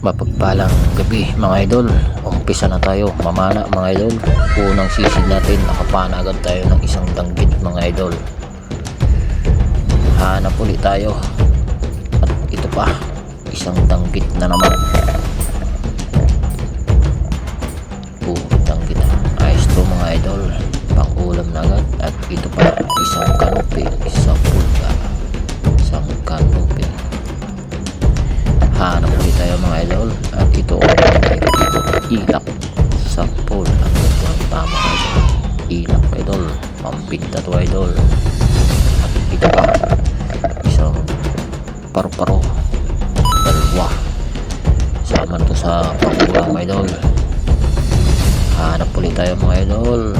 Mapagpalang gabi mga idol. Umpisa na tayo. Mamana mga idol. Unang sisid natin Nakapana agad tayo ng isang danggit mga idol. Hanap ulit tayo. At ito pa Isang danggit na naman. Puro danggit Ayos to mga idol. Pang ulam na agad. At ito ilak idol. Pampinta to idol. Ito pa isang paru-paro dalawa. Sama to sa pangulam idol. Hanap ulit tayo mga idol.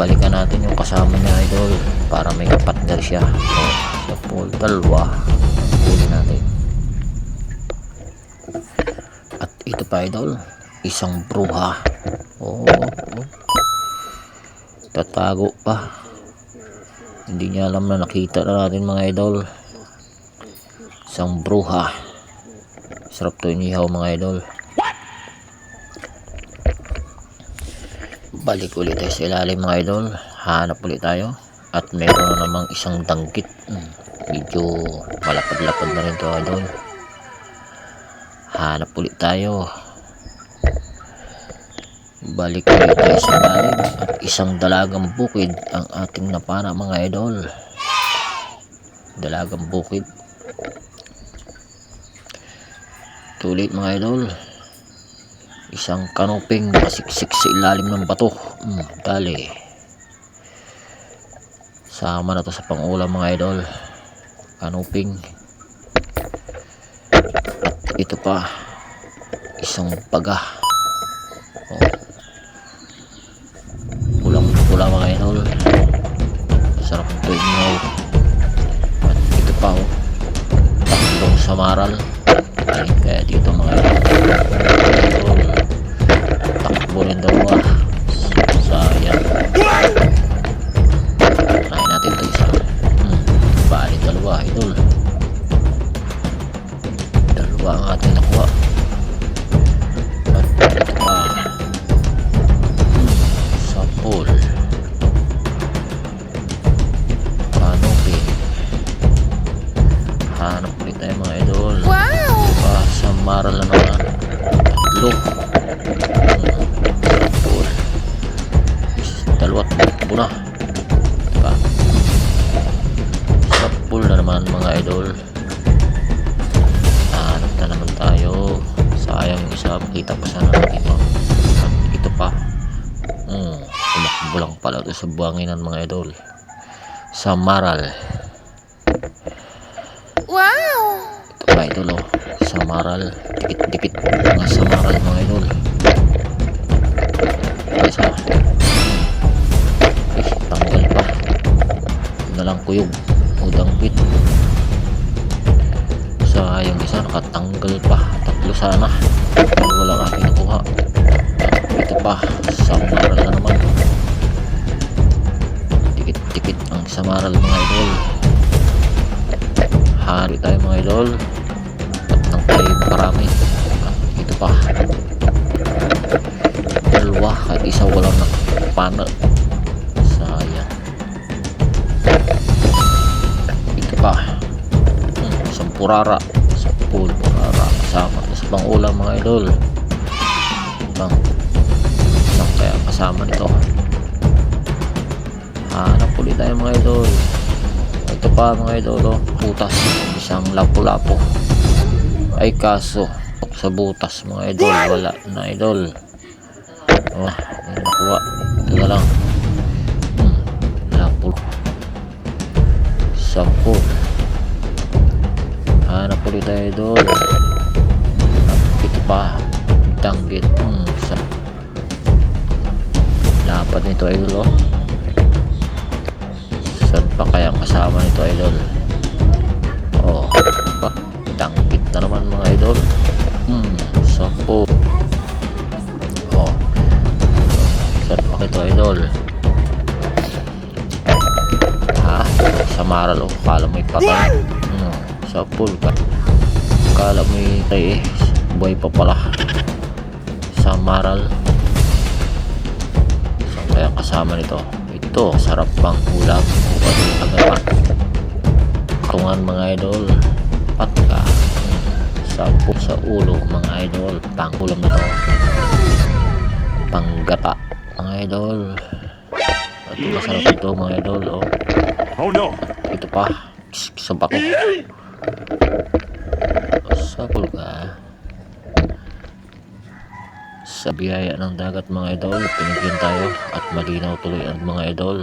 Balikan natin yung kasama niya idol para may kapatner siya. O, sa pool dalawa. Huli natin. At ito pa idol, isang bruha. Oo. Oh, Tatago pa. Hindi niya alam na nakita na natin mga idol. Isang bruha. Sarap to inihaw mga idol. Balik ulit tayo sa ilalim mga idol. Hanap ulit tayo. At meron na namang isang danggit. Hmm, Medyo malapad-lapad na rin to idol hanap ulit tayo balik ulit tayo sa lalim at isang dalagang bukid ang ating napana mga idol. Dalagang bukid. Tulit mga idol. Isang kanuping nakasiksik sa ilalim ng bato. Hmm, dali. Sama na to sa pangulam mga idol. Kanuping. Ito pa isang paga inyo at ito pa oh. Tatlong samaral ay kaya dito mga takbo rin dalawa sayang. Try natin ito isa. Hmm. bali dalawa idol. Dalawa ang ating nakuha dalawa't. Takbo na. Diba? Sa pool na naman mga idol. Hanap na naman tayo. Sayang isa. Kita pa sana ito. Ito pa. Hmm, tumakbo lang pala ito sa buwanginan mga idol. Sa maral. Wow! ito pa idol oh. Sa maral. Dikit dikit mga sa maral kuyog udang bit. Sayang isa nakatanggal pa. Tatlo sana. Pero wala aking nakuha ito pa samaral na naman. Dikit dikit ang samaral mga idol. Hari tayo mga idol. At nang tayo marami. Ito pa. Dalawa at isa walang nakapana purara. Sa pool purara. Kasama sa pang ulam mga idol. Bang isang kaya kasama nito. Hanap ulit tayo mga idol. Ito pa mga idol oh, butas. Isang lapu-lapo ay kaso. Sa butas mga idol. Wala na idol. Oh, nakuha. Ito lang. Hmm, lapu sa pool hanap ulit tayo at ito pa danggit hmm, sa lapad nito idol oh. Saan pa kaya kasama nito idol? Oh pa danggit na naman mga idol. Hmm sa pool oh saan pa ito idol? Ha? Sa maral oh kala may patay hmm, sa pool ka Akala mo yung eh. Buhay pa pala. Sa maral. Saan kaya kasama nito? Ito, sarap pang ulam. O ano agapan. Tungan mga idol. Patka. Sampo sa ulo mga idol. Pangulam na to. Panggata mga idol. At masarap ito mga idol. Oh. Oh no! Ito pa. Sa. Sa pulga. Sa biyaya ng dagat mga idol, pinagyan tayo at malinaw tuloy ang mga idol.